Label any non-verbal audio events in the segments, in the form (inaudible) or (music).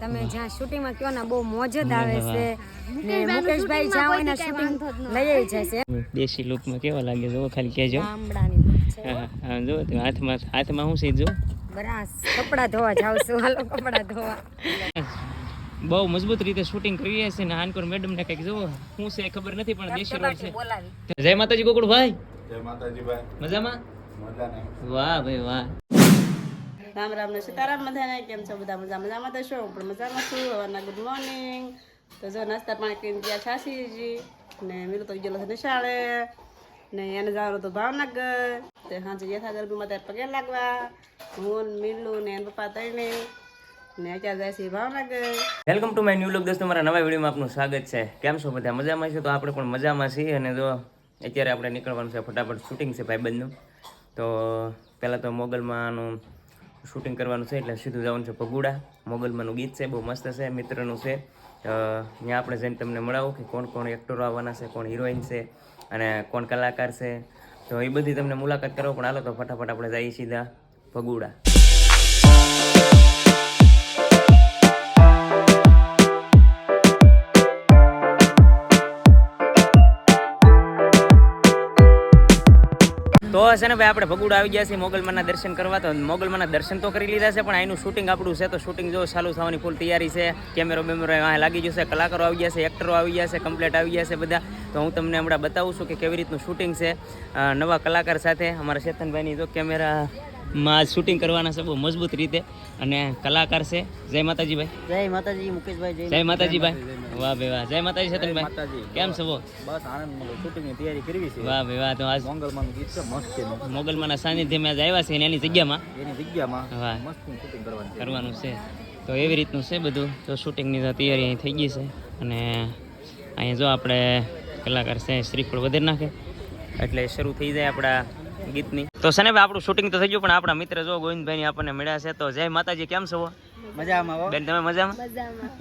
તમે જ્યાં શૂટિંગમાં કયો ને બહુ મોજ જ આવે છે. ને મુકેશભાઈ જ્યાં હોય ને શૂટિંગ લઈ જાય છે દેશી લુકમાં કેવા લાગે જો ખાલી કહેજો. હા જો હાથમાં હાથમાં હું સીધો બરાસ કપડા ધોવા જાવ છું હાલો કપડા ધોવા. બહુ મજબૂત રીતે શૂટિંગ કરીએ છીએ ને હાનકોર મેડમ ને કંઈક જુઓ. હું છે ખબર નથી પણ દેશી રોડ છે. જય માતાજી ગોકુળ ભાઈ. જય માતાજી ભાઈ. મજામાં? વાહ ભાઈ વાહ. રામ રામ ને સીતારામ બધાને કેમ છો? બધા મજા મજામાં તો છો? હું પણ મજામાં છું. હવાના ગુડ મોર્નિંગ તો જો નાસ્તા પાણી કરીને ગયા છાસીજી ને મેરું તો ગયેલો છે નિશાળે ને એને જવાનું તો ભાવનગર. તે સાંજે યથા ગરબીમાં ત્યારે પગે લાગવા. હું મીલું ને એના પપ્પા તઈને welcome to my new vlog દોસ્તો, મારા નવા વિડીયોમાં આપનું સ્વાગત છે. કેમ છો બધા? મજામાં છે? તો આપણે પણ મજામાં છીએ અને જો અત્યારે આપણે નીકળવાનું છે ફટાફટ શૂટિંગ છે ભાઈબંધનું. તો પહેલાં તો મોગલમાંનું શૂટિંગ કરવાનું છે એટલે સીધું જવાનું છે પગુડા. મોગલમાંનું ગીત છે, બહુ મસ્ત છે, મિત્રનું છે. ત્યાં આપણે જઈને તમને મળાવું કે કોણ કોણ એક્ટરો આવવાના છે, કોણ હિરોઈન છે અને કોણ કલાકાર છે. તો એ બધી તમને મુલાકાત કરો, પણ હાલો તો ફટાફટ આપણે જઈએ સીધા પગુડા. તો છે ને ભાઈ, આપણે ભગુડા આવી ગયા છીએ મોગલમાના દર્શન કરવા. તો મોગલમાના દર્શન તો કરી લીધા છે, પણ અહીંનું શૂટિંગ આપણું છે. તો શૂટિંગ જો ચાલુ થવાની ફૂલ તૈયારી છે. કેમેરો બેમેરો અહીંયા લાગી જશે કલાકારો આવી ગયા છે એક્ટરો આવી ગયા છે કમ્પ્લેટ આવી ગયા છે બધા. તો હું તમને હમણાં બતાવું છું કે કેવી રીતનું શૂટિંગ છે. નવા કલાકાર સાથે અમારા ચેતનભાઈની જો કેમેરામાં શૂટિંગ કરવાના છે બહુ મજબૂત રીતે. અને કલાકાર છે. જય માતાજી ભાઈ જય માતાજી. મુકેશભાઈ જય માતાજી. ભાઈ વાહ ભાઈ વાહ. જય માતાજી ચેતનભાઈ કેમ છો બો બસ આનંદ મળો શૂટિંગની તૈયારી કરવી છે. વાહ ભાઈ વાહ. તો આજ મંગળમાંનું ગીત છે મસ્ત છે. મોગલમાના સાનિધ્યમાં જ આવ્યા છે અને એની જગ્યામાં? એની જગ્યામાં વાહ. મસ્ત શૂટિંગ કરવાનું. કરવાનું છે. તો એવી રીતનું છે બધું. તો શૂટિંગની તૈયારી અહીં થઈ ગઈ છે. અને અહીંયા જો આપણે કલાકાર છે શ્રીફળ વધારી નાખે. એટલે શરૂ થઈ જાય આપણા ગીતની. તો છે ને ભાઈ આપણું શૂટિંગ તો થઈ ગયું પણ આપણા મિત્ર જો ગોવિંદભાઈની આપણને મળ્યા છે તો જય માતાજી કેમ છો? મજામાં બેન તમે મજામાં?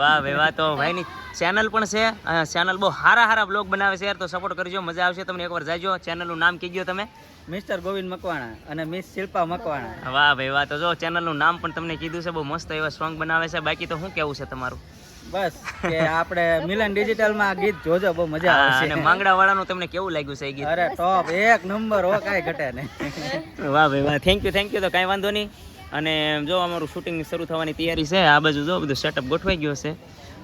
વાહ ભાઈ વાહ તો ભાઈની ચેનલ પણ છે ચેનલ બહુ સારા સારા બ્લોગ બનાવે છે યાર તો સપોર્ટ કરજો મજા આવશે તમને એકવાર જાજો ચેનલનું નામ કીધું તમે. મિસ્ટર ગોવિંદ મકવાણા અને મિસ શિલ્પા મકવાણા. વાહ ભાઈ વાહ તો જો ચેનલનું નામ પણ તમને કીધું છે બહુ મસ્ત એવા સોંગ બનાવે છે બાકી તો શું કેવું છે તમારું? બસ કે આપણે મિલન ડિજિટલમાં ગીત જોજો બહુ મજા આવશે. અને માંગડા વાળાનું તમને કેવું લાગ્યું છે એ ગીત? અરે ટોપ એક નંબર હો કાઈ ઘટે નહીં. વાહ ભાઈ વાહ. થેન્ક યુ થેન્ક યુ તો કાંઈ વાંધો નહીં. અને જો અમારું શૂટિંગ શરૂ થવાની તૈયારી છે આ બાજુ જો બધું સેટઅપ ગોઠવાઈ ગયો છે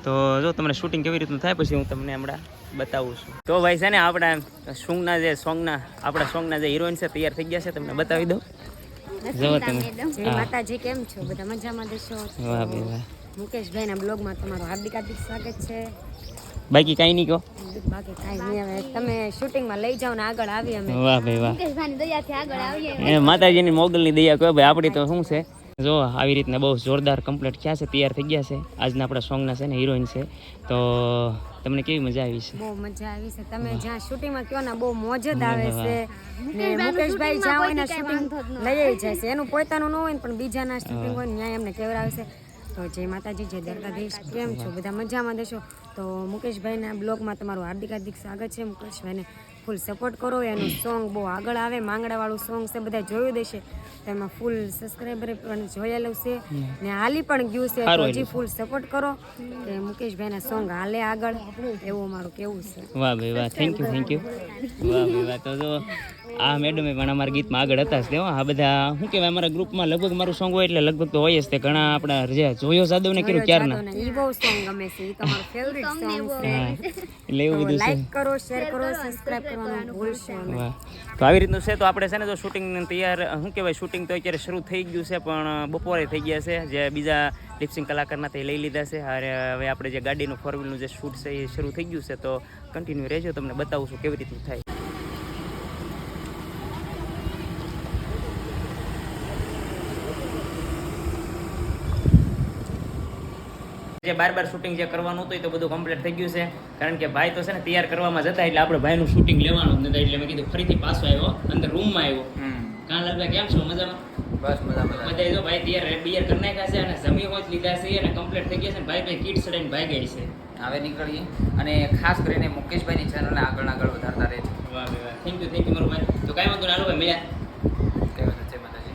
તો જો તમને શૂટિંગ કેવી રીતનું થાય પછી હું તમને હમણાં બતાવું છું. તો ભાઈ છે ને આપણા સોંગના જે સોંગના આપણા સોંગના જે હિરોઈન છે તૈયાર થઈ ગયા છે તમને બતાવી દઉં. જો તમે. માતાજી કેમ છો? બધા મજામાં દેશો વાહ ભાઈ વાહ. મુકેશભાઈના બ્લોગમાં તમારું હાર્દિક હાર્દિક સ્વાગત છે. બાકી કાંઈ નહીં કહો. બાકી કાંઈ નહીં હવે. તમે શૂટિંગમાં લઈ જાઓ ને આગળ આવી અમે. વાહ ભાઈ વાહ. એ માતાજીની મોગલની દયા કહો ભાઈ આપણી તો શું છે? જો આવી રીતના બહુ જોરદાર કમ્પ્લીટ થયા છે? તૈયાર થઈ ગયા છે. આજના આપણા સોંગના છે ને હિરોઈન છે. તો તમને કેવી મજા આવી છે? બહુ મજા આવી છે. તમે જ્યાં શૂટિંગમાં કયો ને બહુ મોજ જ આવે છે. ને મુકેશભાઈ જ્યાં હોય ને શૂટિંગ લઈ જાય છે. એનું પોતાનું ન હોય ને પણ બીજાના શૂટિંગ હોય ને ત્યાં એમને કેવડાવે છે. તો જય માતાજી, જય દ્વારકાધીશ. કેમ છો? બધા મજામાં દેશો તો મુકેશભાઈના બ્લોગમાં તમારું હાર્દિક હાર્દિક સ્વાગત છે. મુકેશભાઈને ફૂલ સપોર્ટ કરો. એનું સોંગ બહુ આગળ આવે. માંગડાવાળું સોંગ છે. બધા જોયું દેશે તો એમાં ફૂલ સબસ્ક્રાઈબર પણ જોયેલું છે. ને હાલી પણ ગયું છે તો હજી ફૂલ સપોર્ટ કરો. કે મુકેશભાઈના સોંગ હાલે આગળ. એવું મારું કેવું છે. વાહ ભાઈ વાહ થેન્ક યુ થેન્ક યુ વાહ ભાઈ વાહ તો જો આ મેડમે પણ અમારા ગીતમાં આગળ હતા જ આ બધા શું કહેવાય અમારા ગ્રુપમાં લગભગ મારું સોંગ હોય એટલે લગભગ તો હોય જ તે. ઘણા આપણા જે જોયો જાદવ ને કર્યું ક્યારના? ઈ બહુ સોંગ ગમે છે. ઈ તમારો ફેવરિટ સોંગ છે. એટલે એવું બધું છે. લાઈક કરો શેર કરો સબસ્ક્રાઇબ કરવાનું ભૂલશો નહીં. તો આવી રીતનું છે તો આપણે છે ને જો શૂટિંગ તૈયાર શું કહેવાય શૂટિંગ તો અત્યારે શરૂ થઈ ગયું છે, પણ બપોરે થઈ ગયા છે. જે બીજા લિપસિંગ કલાકારના તે લઈ લીધા છે. અને હવે આપણે જે ગાડીનું ફોર વ્હીલનું જે શૂટ છે, એ શરૂ થઈ ગયું છે. તો કન્ટિન્યુ રહેજો, તમને બતાવું છું કેવી રીતનું થાય. જે બાર બાર શૂટિંગ જે કરવાનું હતું, એ તો બધું કમ્પ્લીટ થઈ ગયું છે. કારણ કે ભાઈ તો છે ને, તૈયાર કરવામાં જતા એટલે આપણે ભાઈનું શૂટિંગ લેવાનું જ એટલે મેં કીધું, ફરીથી પાછો આવ્યો, અંદર રૂમમાં આવ્યો. કાં લાલભાઈ કેમ છો? મજામાં? બસ મજામાં. મજા બધા જો ભાઈ તૈયાર બિયર કરી નાખ્યા છે અને જમી હોય લીધા છે અને કમ્પ્લીટ થઈ ગયા છે ને ભાઈ ભાઈ કીટ સડાઈને ભાઈ ગઈ છે. હવે નીકળીએ. અને ખાસ કરીને મુકેશભાઈની ચેનલને આગળ આગળ વધારતા રહેજો. વાહ વાહ થેન્ક યુ થેન્ક યુ મારું ભાઈ. તો કાંઈ વાંધો ના હાલો ભાઈ મળ્યા.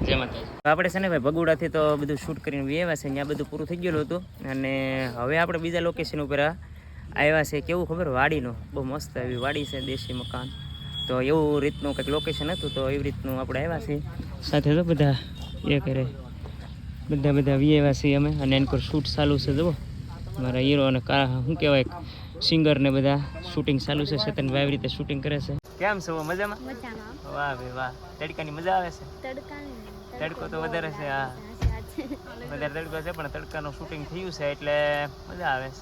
જય માતાજી. આપણે છે ને ભાઈ ભગુડાથી તો બધું શૂટ કરીને વ્યવા છે ત્યાં બધું પૂરું થઈ ગયેલું હતું. અને હવે આપણે બીજા લોકેશન ઉપર આવ્યા છે. કેવું ખબર? વાડીનું. બહુ મસ્ત એવી વાડી છે દેશી મકાન. તો એવું રીતનું કંઈક લોકેશન હતું તો એવી રીતનું આપણે આવ્યા છીએ. સાથે તો બધા એ કરે. બધા બધા વ્યવા છીએ અમે અને એની પર શૂટ ચાલુ છે જુઓ. મારા હીરો અને કા શું કહેવાય સિંગર ને બધા શૂટિંગ ચાલુ છે સતનભાઈ આવી રીતે શૂટિંગ કરે છે. કેમ છો? મજામાં? વાહ ભાઈ વાહ. તડકાની મજા આવે છે? તડકો તો વધારે છે હા. વધારે તડકો છે પણ તડકાનું શૂટિંગ થયું છે એટલે મજા આવે છે.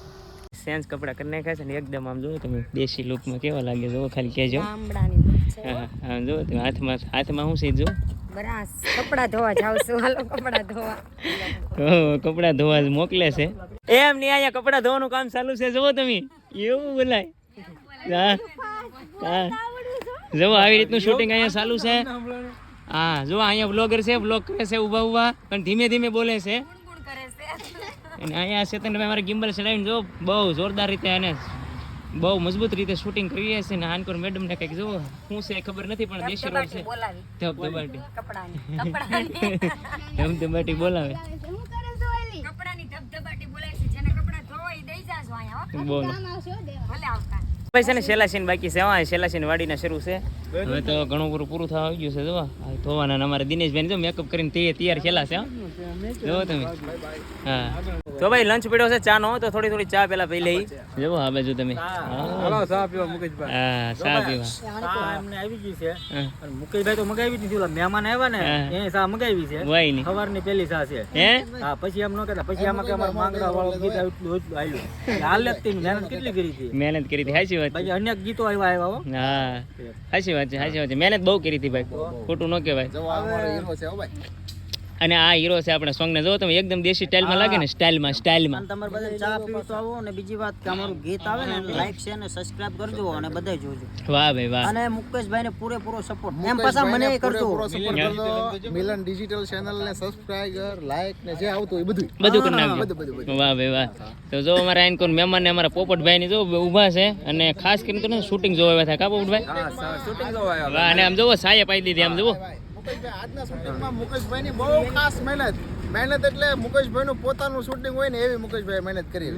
સેન્સ કપડાં કરી નાખ્યા છે ને એકદમ આમ જોવો તમે દેશી લુકમાં કેવા લાગે જોવો ખાલી કહેજો. હા જોવો તમે હાથમાં હાથમાં શું છે જો? કપડા ધોવા જાવ છું હાલો કપડા ધોવા. કપડાં ધોવા મોકલે છે. એમ નહીં અહીંયા કપડા ધોવાનું કામ ચાલુ છે જોવો તમે. એવું બોલાય. હા હા. જોવો આવી રીતનું શૂટિંગ અહીંયા ચાલુ છે. હા જો અહીંયા બ્લોગર છે બ્લોગ કરે છે ઊભા ઊભા. પણ ધીમે ધીમે બોલે છે. અને અહીંયા ચેતનભાઈ મારે ગિમ્બલ ચલાવીને જો બહુ જોરદાર રીતે અને બહુ મજબૂત રીતે શૂટિંગ કરીએ છે ને આનકોર મેડમ ને કંઈક જુઓ શું છે એ ખબર નથી પણ દેશી રોડ છે. ધબધબાટી (laughs) ધબધબાટી બોલાવે. ભાઈ છે ને બાકી છે હા સેલાસીન વાડીના શરૂ છે. હવે તો ઘણું પૂરું પૂરું થવા આવી ગયું છે જો. ધોવાના અમારે દિનેશભાઈ જો મેકઅપ કરીને તે તૈયાર છેલ્લા છે જો તમે. હા. તો ભાઈ લંચ પીડ્યો છે ચા નો? તો થોડી થોડી ચા પેલા પી લઈ. જેવો આ બાજુ તમે. હાલો ચા પીવા મુકેશભાઈ. હા, ચા પીવા. ચા એમને આવી ગઈ છે. અને મુકેશભાઈ તો મગાવી દીધી. ઓલા મહેમાન આવ્યા ને એ ચા મગાવી છે. વાય નહીં. સવારની પેલી ચા છે. હે? હા પછી એમ ન કહેતા. પછી આમાં કે અમારે માંગડા વાળો ગીત આટલું એટલું આવ્યું હાલ જ તેની મહેનત કેટલી કરી હતી? મહેનત કરી હતી. સાચી વાત ભાઈ અનેક ગીતો આવ્યા આવ્યા હો. હા. સાચી વાત છે સાચી વાત છે. મહેનત બહુ કરી હતી ભાઈ. ખોટું ન કહેવાય. અને આ હીરો છે આપણે સોંગ ને. જો તમે એકદમ દેશી સ્ટાઇલમાં લાગે ને સ્ટાઇલમાં સ્ટાઇલમાં તમારે બધા ચા પીવો તો આવો અને બીજી વાત કે અમારું ગીત આવે ને લાઈક શેર ને સબસ્ક્રાઇબ કરજો અને બધા જોજો. વાહ ભાઈ વાહ. અને મુકેશભાઈ ને પૂરેપૂરો સપોર્ટ એમ પાછા મને કરજો. મિલન ડિજિટલ ચેનલ ને સબસ્ક્રાઇબર લાઈક ને જે આવતું એ બધું બધું કરી નાખજો. વાહ ભાઈ વાહ. તો જો અમારા આઈન કોણ મહેમાન ને અમારા પોપટભાઈ ની જો ઊભા છે અને ખાસ કરીને તો શૂટિંગ જોવા આવ્યા હતા કા પોપટભાઈ? વાહ અને આમ જોવો સાયે પાઈ દીધી આમ જોવો મુકેશભાઈ આજના શૂટિંગમાં મુકેશભાઈ બહુ ખાસ મહેનત. મહેનત એટલે મુકેશભાઈ પોતાનું શૂટિંગ હોય ને એવી મુકેશભાઈ મહેનત કરી.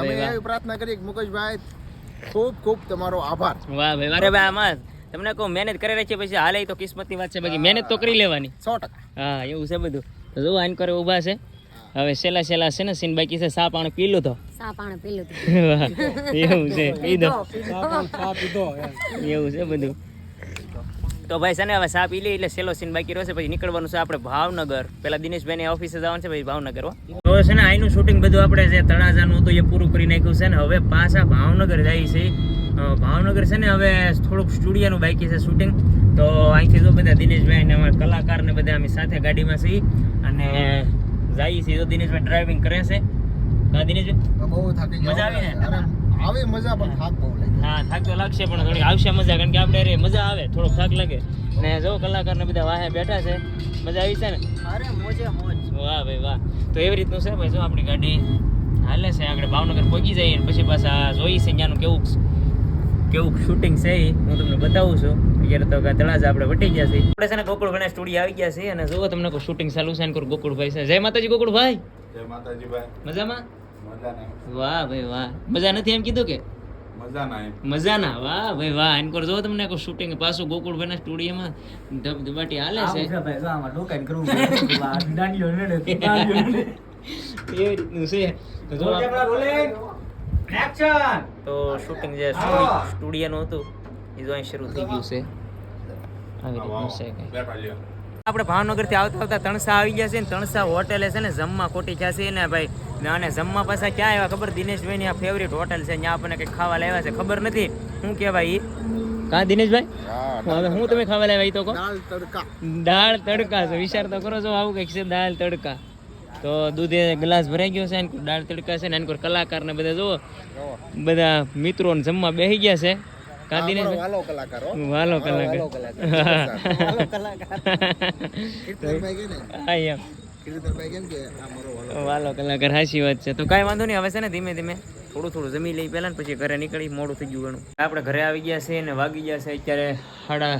અમે એવી પ્રાર્થના કરી કે મુકેશભાઈ ખૂબ ખૂબ તમારો આભાર. વાહ ભાઈ અરે ભાઈ આમાં તમને કહું મહેનત કરી રાખી પછી હાલે તો કિસ્મતની વાત છે બાકી મહેનત તો કરી લેવાની. સો ટકા. હા એવું છે બધું. તો જો આઈન કરે ઊભા છે. હવે સેલા સેલા છે ને સીન બાકી છે સા પાણી પી લો તો. સા પાણી પીલું એવું છે પી દો. પીધો. એવું છે બધું. તો ભાઈ છે ને હવે સા પી એટલે સેલો સીન બાકી રહેશે પછી નીકળવાનું છે આપણે ભાવનગર. પેલા દિનેશભાઈની ઓફિસે જવાનું છે પછી ભાવનગર તો છે ને આઈનું શૂટિંગ બધું આપણે જે તળાજાનું હતું એ પૂરું કરી નાખ્યું છે ને હવે પાછા ભાવનગર જાય છે. ભાવનગર છે ને હવે થોડુંક સ્ટુડિયોનું બાકી છે શૂટિંગ તો અહીંથી જો બધા દિનેશભાઈ ને અમારા કલાકાર ને બધા અમે સાથે ગાડીમાં છીએ. અને જઈએ છીએ તો દિનેશભાઈ ડ્રાઇવિંગ કરે છે. કા દિનેશભાઈ? બહુ થાકી મજા આવી ને? આવી મજા પણ થાક બહુ હા થાક તો લાગશે પણ થોડી આવશે મજા કારણ કે આપણે રે મજા આવે થોડોક થાક લાગે. ને જો કલાકાર ને બધા વાહે બેઠા છે મજા આવી છે ને? અરે મોજે મોજ. વાહ ભાઈ વાહ. તો એવી રીતનું છે ભાઈ જો આપણી ગાડી હાલે છે આગળ ભાવનગર પહોંચી જઈએ ને પછી પાછા જોઈ છે ત્યાંનું કેવું કેવું શૂટિંગ છે એ હું તમને બતાવું છું. અત્યારે તો તળાજ આપણે વટી ગયા છે આપણે છે ને ગોકુળ ગણેશ સ્ટુડિયો આવી ગયા છે અને જો તમને કોઈ શૂટિંગ ચાલુ છે ને ગોકુળભાઈ છે. જય માતાજી ગોકુળભાઈ. જય માતાજી ભાઈ. મજામાં? વાહ ભાઈ વાહ. મજા નથી એમ કીધું કે? મજાના વાહ ભાઈ વાહ. એનકોર જો તમને કોઈ શૂટિંગ પાછું ગોકુળભાઈના સ્ટુડિયોમાં ધબધબાટી હાલે છે. એ રીતનું છે. તો શૂટિંગ જે સ્ટુડિયોનું હતું એ જો અહીં શરૂ થઈ ગયું છે. આવી રીતનું છે કંઈ. આપણે ભાવનગરથી આવતા આવતા તણસા આવી ગયા છે ને તણસા હોટેલે છે ને જમવા ખોટી ગયા છે ને ભાઈ. ને અને જમવા પાછા ક્યાં આવ્યા? ખબર? દિનેશભાઈની આ ફેવરિટ હોટલ છે ત્યાં આપણને કંઈક ખાવા લાવ્યા છે. ખબર નથી. શું કહેવાય ઈ? કા દિનેશભાઈ? હવે હું તમે ખાવા લાવ્યા ઈ તો કહો. દાળ તડકા. દાળ તડકા છે. વિચાર તો કરો છો આવું કંઈક છે દાળ તડકા. તો દૂધે ગ્લાસ ભરાઈ ગયો છે દાળ તડકા છે ને એન કોઈ કલાકાર ને બધા જુઓ. બધા મિત્રો ને જમવા બેસી ગયા છે. કા દિનેશભાઈ? વાલો કલાકાર વાલો કલાકાર. (laughs) કીર્તનભાઈ કે ને? હા એમ. કીર્તનભાઈ કેમ કે આ મારો વાલો કલાકાર હાચી વાત છે. તો કાંઈ વાંધો નહીં, હવે છે ને ધીમે ધીમે થોડું થોડું જમી લઈ પહેલાં પછી ઘરે નીકળી મોડું થઈ ગયું ઘણું. આપણે ઘરે આવી ગયા છે ને વાગી ગયા છે, અત્યારે સાડા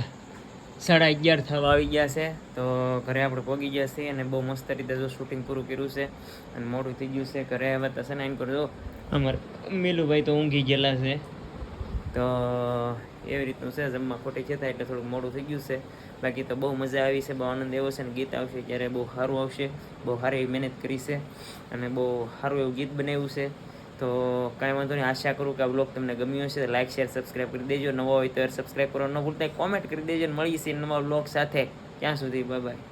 સાડા અગિયાર થવા આવી ગયા છે. તો ઘરે આપણે પોગી ગયા છીએ અને બહુ મસ્ત રીતે જો શૂટિંગ પૂરું કર્યું છે અને મોડું થઈ ગયું છે. ઘરે હવે તો સનાઈન કરજો, અમારે મેલુભાઈ તો ઊંઘી ગયેલા છે. તો એવી રીતનું છે, જમવા ખોટી છે એટલે થોડુંક મોડું થઈ ગયું છે. બાકી તો બહુ મજા આવી છે, બહુ આનંદ એવો છે અને ગીત આવશે ત્યારે બહુ સારું આવશે, બહુ સારી એવી મહેનત કરી છે અને બહુ સારું એવું ગીત બનાવ્યું છે. તો કાંઈ વાંધો નહીં, આશા કરું કે આ બ્લોગ તમને ગમ્યો હશે લાઇક શેર સબસ્ક્રાઈબ કરી દેજો. નવો હોય તો સબસ્ક્રાઈબ કરો ન ભૂલતા કોમેન્ટ કરી દેજો મળી છીએ નવા બ્લોગ સાથે. ત્યાં સુધી બાય બાય